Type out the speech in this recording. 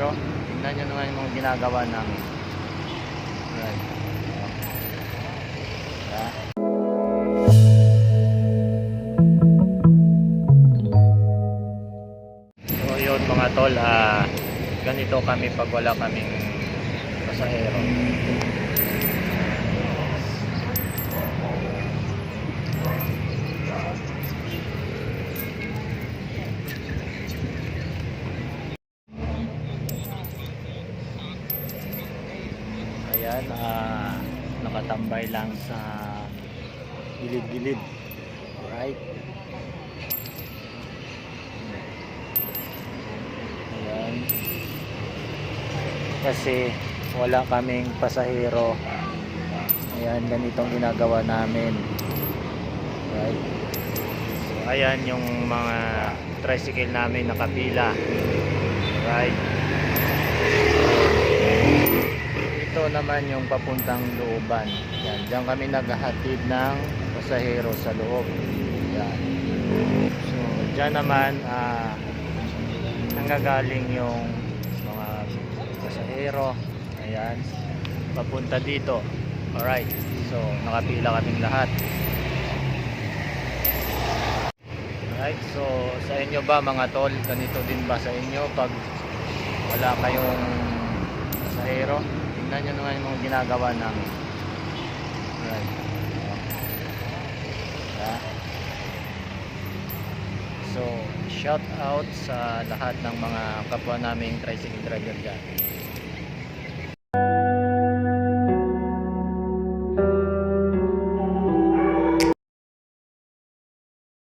pasahero. Tingnan nyo naman yung ginagawa namin. Right. Yeah. So yun mga tol, ah, ganito kami pag wala kaming pasahero. Ayan, ah, nakatambay lang sa gilid-gilid. Alright. Ayan. Kasi wala kaming pasahero. Ayan, ganitong ginagawa namin. Right. So, ayan yung mga tricycle namin nakapila. Right. Naman yung papuntang looban. Yan, diyan kami naghahatid ng pasahero sa loob. Yan. So, diyan naman ah nanggagaling yung mga pasahero. Ayan. Papunta dito. Alright. So, nakapila kaming lahat. Alright. So, sa inyo ba mga tol? Ganito din ba sa inyo pag wala kayong pasahero? Tingnan nyo naman yung mga ginagawa namin. Alright. Yeah. So, shout out sa lahat ng mga kapwa naming tricycle driver dyan.